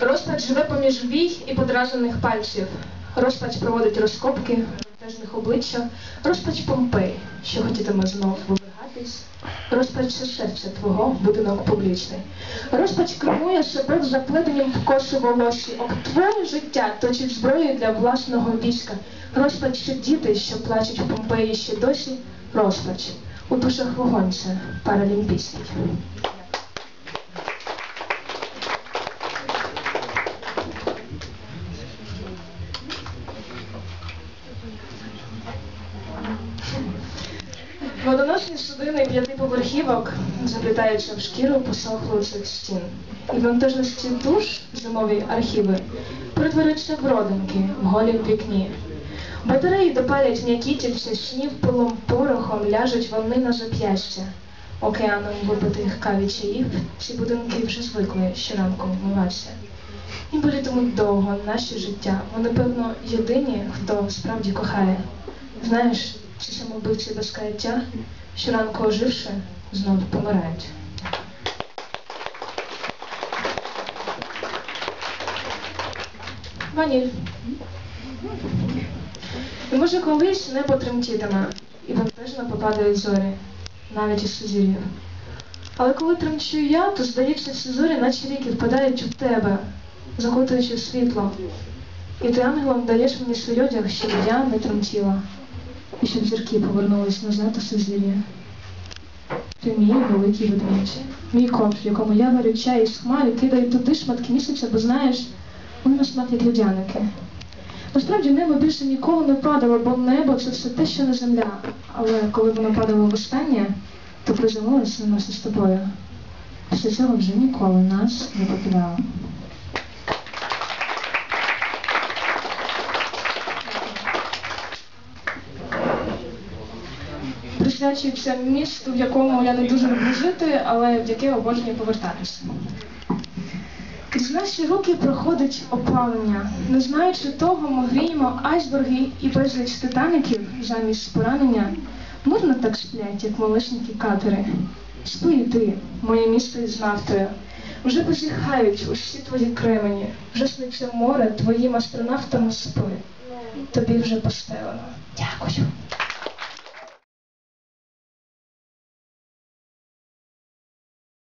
Розпач живе поміж вій і подражених пальців. Розпач проводить розкопки бентежних обличчя. Розпач Помпей, що хотітиме знов вибігатись. Розпач це серце твого, будинок публічний. Розпач кермує себе в заплетенім в коси волосі. Об твоє життя точить зброю для власного війська. Розпач це діти, що плачуть в Помпеї ще досі. Розпач. У душах вогонь це паралімпійський. Водоносні судини п'ятиповерхівок заплітаються в шкіру посохлу цих стін. І вантажності душ зимові архіви перетворюються в родинки в голім вікні. Батареї допалять м'які тільця снів пилом порохом ляжуть вони на зап'ястя. Океаном випитих каві чаїв ці будинки вже звикли щоранку вмиватися. І болітимуть довго наші життя. Вони, певно, єдині, хто справді кохає. Знаєш, ці самовбивці без каяття, щоранку оживши, знов помирають. Ваніль. І може колись небо тремтітиме, і бентежно попадають зорі, навіть із сузір'їв. Але коли тремчу я, то здається, ці зорі, наче ріки, впадають у тебе, закутуючи світло. І ти ангелом даєш мені свій одяг, щоб я не тремтіла, і щоб зірки повернулись назад у сузір'я. Ти мій великий ведмідь, мій коп, в якому я варю чай із хмарі, кидаю туди шматки місяця, бо знаєш, вони на смак як людяники. Насправді небо більше ніколи не падало, бо небо це все те, що не земля. Але коли воно падало востаннє, то приземлилося на нас із тобою. Після цього вже ніколи нас не покидало. Присвячується місту, в якому я не дуже люблю жити, але в яке обожнюю повертатися. Крізь наші руки проходить опалення. Не знаючи того, ми гріємо айсберги і безліч титаніків замість поранення. Мирно так сплять, як малесенькі катери. Спи і ти, моє місто із нафтою. Вже позіхають усі твої кремені, вже сниться море твоїм астронавтам спи. Тобі вже постелено. Дякую.